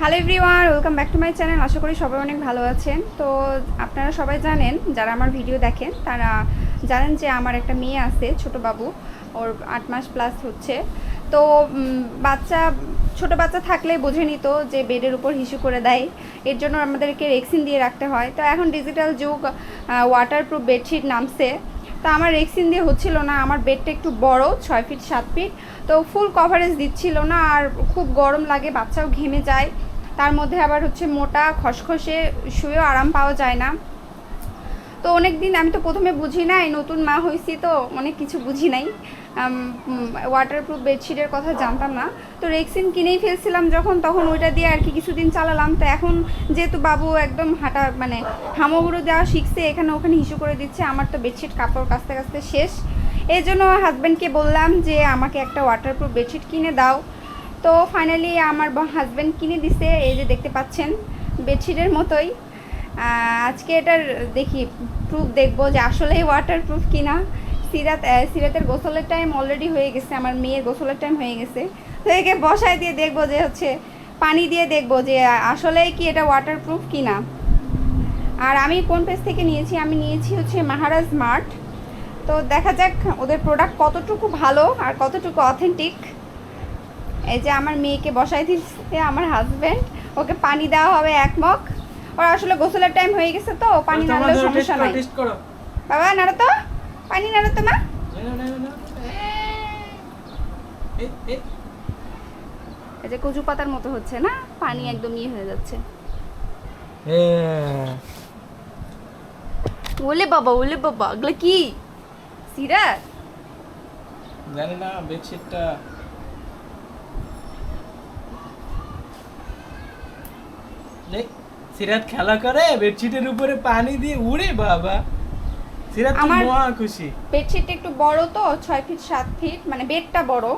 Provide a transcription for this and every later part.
Hello everyone welcome back to my channel আশা করি সবাই অনেক ভালো আছেন। তো আপনারা সবাই জানেন, যারা আমার ভিডিও দেখেন, তারা জানেন যে আমার একটা মেয়ে আছে, ছোট বাবু। ওর আট মাস প্লাস হচ্ছে। তো বাচ্চা, ছোট বাচ্চা থাকলে বোঝে নিত যে বেডের উপর হিসু করে দেয়। এর জন্য আমাদেরকে রেক্সিন দিয়ে রাখতে হয়। তো এখন ডিজিটাল যুগ ওয়াটারপ্রুফ বেডশিট নামছে। তো আমার রেক্সিন দিয়ে হচ্ছিল না। আমার বেডটা একটু বড়, ছয় ফিট সাত ফিট তো ফুল কভারেজ দিচ্ছিল না। আর খুব গরম লাগে, বাচ্চাও ঘেমে যায়। তার মধ্যে আবার হচ্ছে মোটা, খসখসে, শুয়েও আরাম পাওয়া যায় না। তো অনেক দিন আমি তো প্রথমে বুঝি নাই, নতুন মা হয়েছি তো অনেক কিছু বুঝি নাই। ওয়াটারপ্রুফ বেডশিটের কথা জানতাম না। তো রেক্সিন কিনেই ফেলছিলাম যখন, তখন ওইটা দিয়ে আর কি কিছুদিন চালালাম। তো এখন যেহেতু বাবু একদম হাঁটা মানে হামাগুড়ো দেওয়া শিখছে, এখানে ওখানে হিসু করে দিচ্ছে, আমার তো বেডশিট কাপড় কাচতে কাচতে শেষ। এই জন্য হাজব্যান্ডকে বললাম যে, আমাকে একটা ওয়াটারপ্রুফ বেডশিট কিনে দাও। তো ফাইনালি আমার হাজব্যান্ড কিনে দিছে, এই যে দেখতে পাচ্ছেন বেডশিটের মতোই। আজকে এটার দেখি প্রুফ দেখব যে আসলেই ওয়াটার প্রুফ কিনা। সিরাত সিরাতের গোসলের টাইম অলরেডি হয়ে গেছে, আমার মেয়ের গোসলের টাইম হয়ে গেছে। তো একে বসায় দিয়ে দেখব যে হচ্ছে, পানি দিয়ে দেখব যে আসলেই কি এটা ওয়াটার প্রুফ কিনা। আর আমি কোন পেজ থেকে নিয়েছি? আমি নিয়েছি হচ্ছে মাহারাজ মার্ট তো দেখা যাক ওদের প্রোডাক্ট কতটুকু ভালো আর কতটুকু অথেন্টিক এই যে আমার মেয়েকে বসাই দিচ্ছে আমার হাজবেন্ড ওকে পানি দেওয়া হবে এক মগ। ওর আসলে গোসলের টাইম হয়ে গেছে তো পানি নাড়লে সমস্যা নাই। বাবা নাড়ো তো পানি নাড়ো তো মা। না, না, না, না, না। এই, যে কচু পাতার মতো হচ্ছে না পানি একদম ইয়ে হয়ে যাচ্ছে। ওলে বাবা ওলে বাবা এগুলো কি? সিরাত জানি না বেডশিটটা সিরাত খেলা করে বেডশিটের উপরে পানি দিয়ে উড়ে বাবা। সিরাত তো আমার- মহা খুশি। বেডশিটটা একটু বড় তো ছয় ফিট সাত ফিট মানে বেডটা বড়।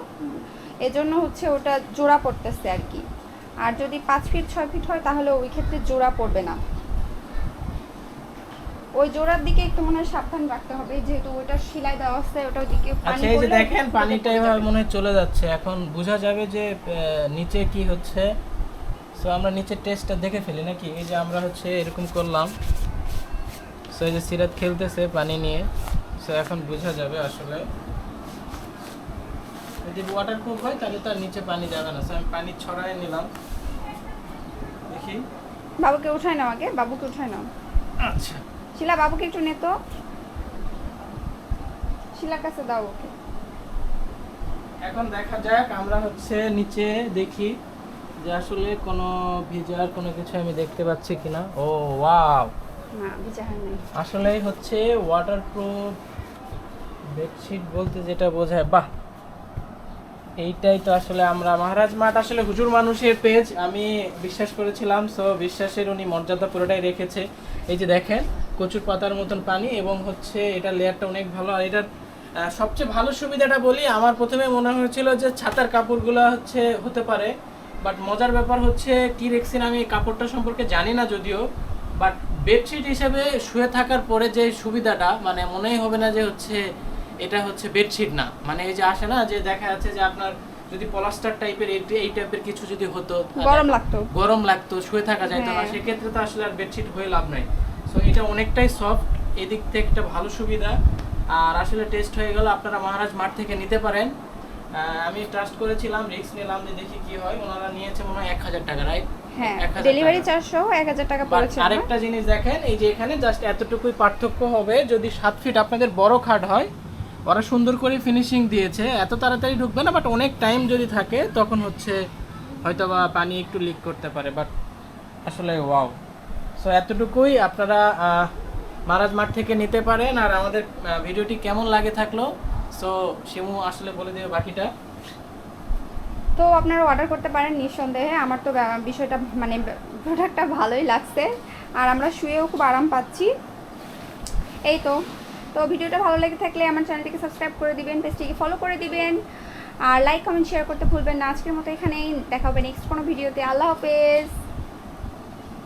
এজন্য হচ্ছে ওটা জোড়া পড়তেছে আর কি। আর যদি পাঁচ ফিট ছয় ফিট হয় তাহলে ওই ক্ষেত্রে জোড়া পড়বে না। ওই জোড়ার দিকে একটু মনে হয় সাবধান রাখতে হবে যেহেতু ওটা সেলাই দেওয়া আছে ওটা পানি আচ্ছা এই যে পড়লে দেখেন ওটা পানিটা পড়ে এভাবে যাবে। মনে হয় চলে যাচ্ছে। এখন বোঝা যাবে যে আহ, নিচে কি হচ্ছে। সো আমরা নিচের টেস্টটা দেখে ফেলি নাকি? এই যে আমরা হচ্ছে এরকম করলাম। সো এই যে সিরাত খেলতেছে পানি নিয়ে। সো এখন বোঝা যাবে আসলে। যদি ওয়াটার প্রুফ হয় তাহলে তার নিচে পানি যাবে না। সো আমি পানি ছড়াই নিলাম। দেখি। বাবুকে উঠায় নাও আগে। বাবুকে উঠায় নাও। আচ্ছা। শিলা বাবুকে একটু নে তো। শিলার কাছে দাও ওকে। এখন দেখা যাক আমরা হচ্ছে নিচে দেখি। যে আসলে কোনো ভিজার কোনো কিছু আমি দেখতে পাচ্ছি কিনা। ও ওয়াও। না ভিজা নাই। আসলেই হচ্ছে ওয়াটারপ্রুফ বেডশিট বলতে যেটা বোঝায় বাহ! এইটাই তো আসলে আমরা মহারাজ মাঠ আসলে হুজুর মানুষের পেজ আমি বিশ্বাস করেছিলাম সো বিশ্বাসের উনি মর্যাদা পুরোটাই রেখেছে। এই যে দেখেন কচুর পাতার মতন পানি এবং হচ্ছে এটা লেয়ারটা অনেক ভালো। আর এটার সবচেয়ে ভালো সুবিধাটা বলি আমার প্রথমে মনে হয়েছিল যে ছাতার কাপড়গুলো হচ্ছে হতে পারে। বাট মজার ব্যাপার হচ্ছে কি রেক্সিন আমি কাপড়টা সম্পর্কে জানি না যদিও বাট বেডশিট হিসেবে শুয়ে থাকার পরে যে সুবিধাটা মানে মনেই হবে না যে হচ্ছে এটা হচ্ছে বেডশিট না। মানে এই যে আসে না যে দেখা যাচ্ছে যে আপনার যদি পলাস্টার টাইপের এই টাইপের কিছু যদি হতো গরম লাগতো। গরম লাগতো শুয়ে থাকা যাইতো না। হ্যাঁ। সেক্ষেত্রে তো আসলে আর বেডশিট হয়ে লাভ নাই। সো এটা অনেকটাই সফট এদিক থেকে একটা ভালো সুবিধা। আর আসলে টেস্ট হয়ে গেল আপনারা মহারাজ মাঠ থেকে নিতে পারেন। আমি ট্রাস্ট করেছিলাম রিস্ক নিলাম যে দেখি কি হয় ওনারা নিয়েছে মনে হয় এক হাজার টাকা রাইট হ্যাঁ ডেলিভারি। চার্জ সহ এক হাজার টাকা পড়েছে। আরেকটা জিনিস দেখেন এই যে এখানে জাস্ট এতটুকুই পার্থক্য হবে যদি সাত ফিট আপনাদের বড় খাট হয় ওরা সুন্দর করে ফিনিশিং দিয়েছে এত তাড়াতাড়ি ঢুকবে না বাট অনেক টাইম যদি থাকে তখন হচ্ছে হয়তো বা পানি একটু লিক করতে পারে বাট আসলে ওয়াও সো এতটুকুই আপনারা মারাজ মাঠ থেকে নিতে পারেন আর আমাদের ভিডিওটি কেমন লাগে থাকল সো শিমু আসলে বলে বাকিটা। তো আপনারা অর্ডার করতে পারেন নিঃসন্দেহে। আমার তো বিষয়টা মানে প্রোডাক্টটা ভালোই লাগছে। আর আমরা শুয়েও খুব আরাম পাচ্ছি। এই তো। তো ভিডিওটা ভালো লেগে থাকলে আমার চ্যানেলটিকে সাবস্ক্রাইব করে দিবেন পেজটিকে ফলো করে দিবেন। আর লাইক কমেন্ট শেয়ার করতে ভুলবেন না। আজকের মতো এখানেই। দেখা হবে নেক্সট কোনো ভিডিওতে। আল্লাহ হাফেজ।